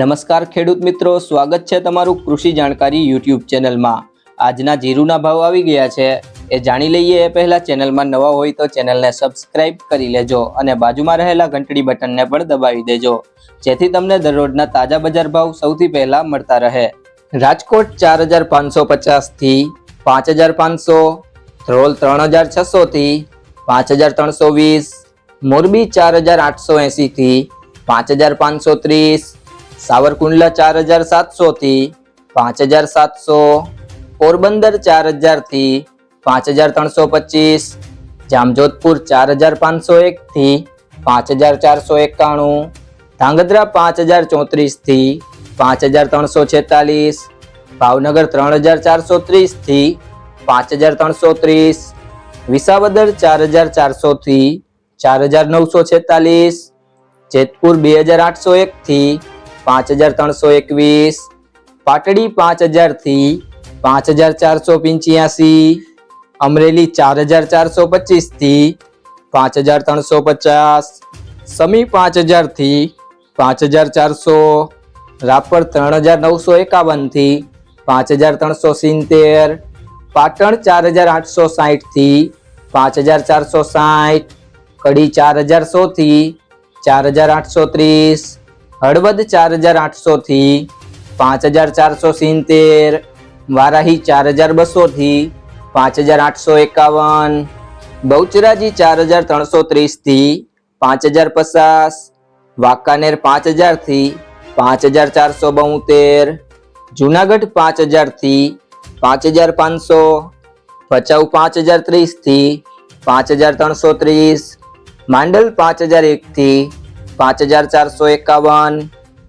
નમસ્કાર ખેડૂત મિત્રો, સ્વાગત છે તમારું કૃષિ જાણકારી યુટ્યુબ ચેનલમાં. આજના જીરુના ભાવ આવી ગયા છે. એ જાણી લઈએ એ પહેલાં ચેનલમાં નવા હોય તો ચેનલને સબસ્ક્રાઇબ કરી લેજો અને બાજુમાં રહેલા ઘંટડી બટનને પણ દબાવી દેજો. જેથી તમને દરરોજના તાજા બજાર ભાવ સૌથી પહેલાં મળતા રહે. રાજકોટ ચાર હજાર પાંચસો પચાસથી પાંચ હજાર પાંચસો, ધ્રોલ ત્રણ હજાર છસોથી પાંચ હજાર ત્રણસો વીસ, મોરબી ચાર હજાર આઠસો એંસીથી પાંચ હજાર પાંચસો ત્રીસ સાવરકુંડલા ચાર હજાર સાતસોથી પાંચ હજાર સાતસો, પોરબંદર ચાર હજારથી પાંચ હજાર ત્રણસો પચીસ, જામજોધપુર ચાર હજાર પાંચસો એકથી પાંચ હજાર ચારસો એકાણું, ધાંગધ્રા પાંચ હજાર ચોત્રીસથી પાંચ હજાર ત્રણસો છેતાલીસ, ભાવનગર ત્રણ હજાર ચારસો ત્રીસથી પાંચ હજાર ત્રણસો ત્રીસ, વિસાવદર ચાર હજાર ચારસોથી ચાર હજાર નવસો છેતાલીસ, જેતપુર બે હજાર આઠસો એકથી પાંચ હજાર ત્રણસો એકવીસ પાટડી પાંચ હજારથી પાંચ હજાર ચારસો પંચ્યાસી અમરેલી ચાર હજાર ચારસો પચીસથી પાંચ હજાર ત્રણસો પચાસ સમી પાંચ હજારથી પાંચ હજાર ચારસો રાપર ત્રણ હજાર નવસો એકાવનથી પાંચ હજાર ત્રણસો સિત્તેર પાટણ ચાર હજાર આઠસો સાહીઠથી પાંચ હજાર ચારસો સાહીઠ કડી ચાર હજાર સોથી ચાર હજાર આઠસો ત્રીસ હળવદ ચાર હજાર આઠસોથી પાંચ હજાર ચારસો સિત્તેર, વારાહી ચાર હજાર બસોથી પાંચ હજાર આઠસો એકાવન, બહુચરાજી ચાર હજાર ત્રણસો ત્રીસથી પાંચ હજાર પચાસ, વાંકાનેર પાંચ હજારથી પાંચ હજાર ચારસો બોતેર, જુનાગઢ પાંચ હજારથી પાંચ હજાર પાંચસો, ભચાઉ પાંચ હજાર ત્રીસથી પાંચ હજાર ત્રણસો ત્રીસ, માંડલ પાંચ હજાર એકથી પાંચ હજાર ચારસો એકાવન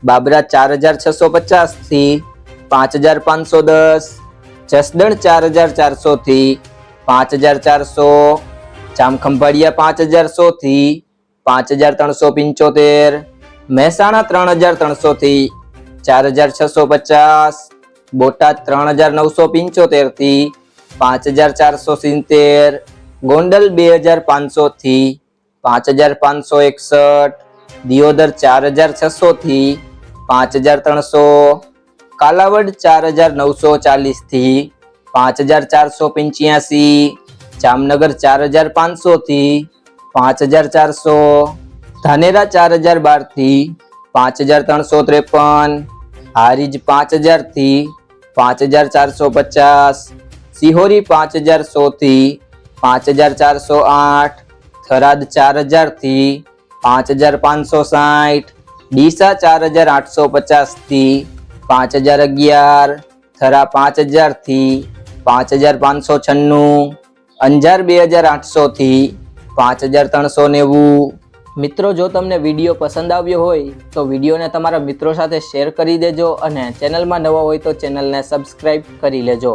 બાબરા ચાર હજાર છસો પચાસથી પાંચ હજાર પાંચસો દસ જસદણ ચાર હજાર ચારસોથી પાંચ હજાર ચારસો જામખંભાળિયા પાંચ હજાર સોથી પાંચ હજાર ત્રણસો પંચોતેર મહેસાણા ત્રણ હજાર ત્રણસોથી ચાર હજાર છસો પચાસ બોટાદ ત્રણ હજાર નવસો પંચોતેરથી પાંચ હજાર ચારસો સિત્તેર ગોંડલ બે હજાર પાંચસોથી પાંચ હજાર પાંચસો એકસઠ દિયોદર ચાર હજાર છસોથી પાંચ હજાર ત્રણસો કાલાવડ ચાર હજાર નવસો ચાલીસથી પાંચ હજાર ચારસો પંચ્યાસી જામનગર ચાર હજાર પાંચસોથી પાંચ હજાર ચારસો ધાનેરા ચાર હજાર બારથી પાંચ હજાર ત્રણસો ત્રેપન હારીજ પાંચ હજારથી પાંચ હજાર ચારસો પચાસ સિહોરી પાંચ હજાર સોથી પાંચ હજાર ચારસો આઠ થરાદ ચાર હજારથી પાંચ હજાર પાંચસો સાઠ, ડીસા ચાર હજાર આઠસો પચાસથી, પાંચ હજાર અગિયાર, થરા પાંચ હજારથી, પાંચ હજાર પાંચસો છન્નું, અંજાર બે હજાર આઠસોથી, પાંચ હજાર ત્રણસો નેવું. મિત્રો, જો તમને વીડિયો પસંદ આવ્યો હોય, તો વિડીયોને તમારા મિત્રો સાથે શેર કરી દેજો અને ચેનલમાં નવા હોય તો ચેનલને સબસ્ક્રાઈબ કરી લેજો.